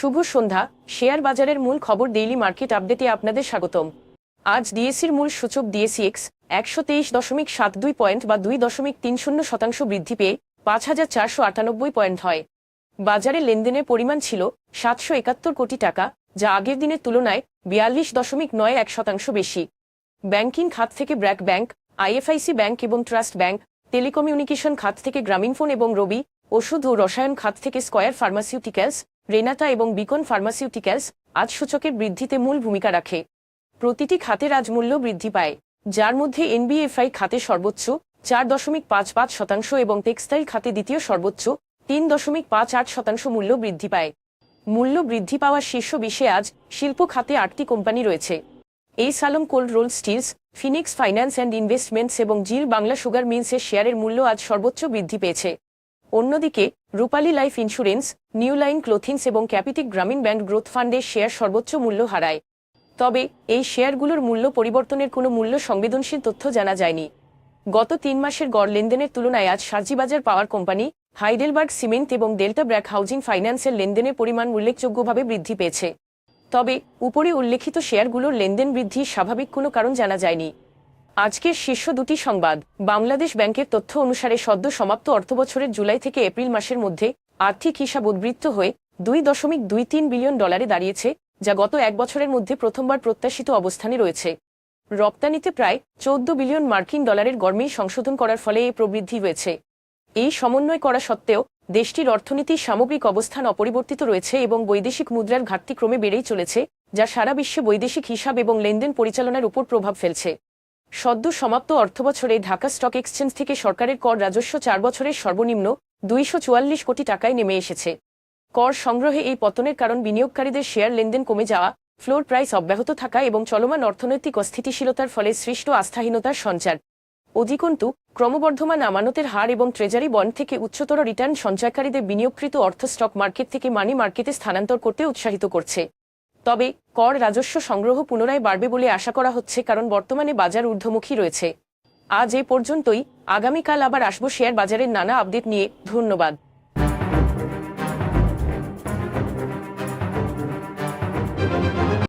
শুভ সন্ধ্যা। Share বাজারের মূল খবর ডেইলি মার্কেট আপডেটে আপনাদের স্বাগতম। আজ ডিএসির মূল সূচক ডিএসিএক্স একশো তেইশ দশমিক সাত দুই পয়েন্ট বা দুই দশমিক তিন শূন্য শতাংশ বৃদ্ধি পেয়ে পাঁচ হাজার চারশো আটানব্বই পয়েন্ট হয়। বাজারে লেনদেনের পরিমাণ ছিল সাতশো একাত্তর কোটি টাকা, যা আগের দিনের তুলনায় বিয়াল্লিশ দশমিক নয় এক শতাংশ বেশি। ব্যাংকিং খাত থেকে ব্র্যাক ব্যাংক আইএফআইসি ব্যাংক এবং ট্রাস্ট ব্যাংক, টেলিকমিউনিকেশন খাত থেকে গ্রামীণফোন এবং রবি, ওষুধ ও রসায়ন খাত থেকে স্কয়ার ফার্মাসিউটিক্যালস রেনাটা এবং বিকন ফার্মাসিউটিক্যালস আজ সূচকের বৃদ্ধিতে মূল ভূমিকা রাখে। প্রতিটি খাতের আজ মূল্য বৃদ্ধি পায়, যার মধ্যে এনবিএফআই খাতে সর্বোচ্চ চার দশমিক পাঁচ পাঁচ শতাংশ এবং টেক্সটাইল খাতে দ্বিতীয় সর্বোচ্চ তিন দশমিক পাঁচ আট শতাংশ মূল্য বৃদ্ধি পায়। মূল্য বৃদ্ধি পাওয়া শীর্ষ বিশে আজ শিল্প খাতে আটটি কোম্পানি রয়েছে। এই Salam cold roll steels, phoenix finance and investments এবং জিল বাংলা সুগার মিলসের শেয়ারের মূল্য আজ সর্বোচ্চ বৃদ্ধি পেয়েছে। অন্যদিকে, Rupali life insurance, new line clothings এবং ক্যাপিটিক গ্রামীণ ব্যাংক গ্রোথ ফান্ডের শেয়ার সর্বোচ্চ মূল্য হারায়। তবে, এই শেয়ারগুলোর মূল্য পরিবর্তনের কোনো মূল্য সংবেদনশীল তথ্য জানা যায়নি। গত তিন মাসের গড় লেনদেনের তুলনায় আজ Shahjibazar power company, Heidelberg cement এবং ডেল্টা ব্র্যাক হাউজিং ফাইন্যান্সের লেনদেনের পরিমাণ উল্লেখযোগ্যভাবে বৃদ্ধি পেয়েছে। তবে, উপরে উল্লেখিত শেয়ারগুলোর লেনদেন বৃদ্ধির স্বাভাবিক কোনো কারণ জানা যায়নি। আজকের শীর্ষ দুটি সংবাদ। বাংলাদেশ ব্যাংকের তথ্য অনুসারে সদ্য সমাপ্ত অর্থবছরের জুলাই থেকে এপ্রিল মাসের মধ্যে আর্থিক হিসাব উদ্বৃত্ত হয়ে দুই দশমিক দুই তিন বিলিয়ন ডলারে দাঁড়িয়েছে, যা গত এক বছরের মধ্যে প্রথমবার প্রত্যাশিত অবস্থানে রয়েছে। রপ্তানিতে প্রায় চৌদ্দ বিলিয়ন মার্কিন ডলারের গরমেই সংশোধন করার ফলে এই প্রবৃদ্ধি হয়েছে। এই সমন্বয় করা সত্ত্বেও দেশটির অর্থনীতির সামগ্রিক অবস্থান অপরিবর্তিত রয়েছে এবং বৈদেশিক মুদ্রার ঘাটতি ক্রমে বেড়েই চলেছে, যা সারা বিশ্বে বৈদেশিক হিসাব এবং লেনদেন পরিচালনার উপর প্রভাব ফেলছে। সদ্য সমাপ্ত অর্থবছরে ঢাকা স্টক এক্সচেঞ্জ থেকে সরকারের কর রাজস্ব চার বছরের সর্বনিম্ন দুইশো চুয়াল্লিশ কোটি টাকায় নেমে এসেছে। কর সংগ্রহে এই পতনের কারণ বিনিয়োগকারীদের শেয়ার লেনদেন কমে যাওয়া, ফ্লোর প্রাইস অব্যাহত থাকা এবং চলমান অর্থনৈতিক অস্থিতিশীলতার ফলে সৃষ্ট আস্থাহীনতার সঞ্চার। অধিকন্তু, ক্রমবর্ধমান আমানতের হার এবং ট্রেজারি বন্ড থেকে উচ্চতর রিটার্ন সঞ্চয়কারীদের বিনিয়োগকৃত অর্থ স্টক মার্কেট থেকে মানি মার্কেটে স্থানান্তর করতে উৎসাহিত করছে। তবে কর রাজস্ব সংগ্রহ পুনরায় বাড়বে বলে আশা করা হচ্ছে, কারণ বর্তমানে বাজার ঊর্ধ্বমুখী রয়েছে। আজ এ পর্যন্তই। আগামীকাল আবার আসব শেয়ার বাজারের নানা আপডেট নিয়ে। ধন্যবাদ।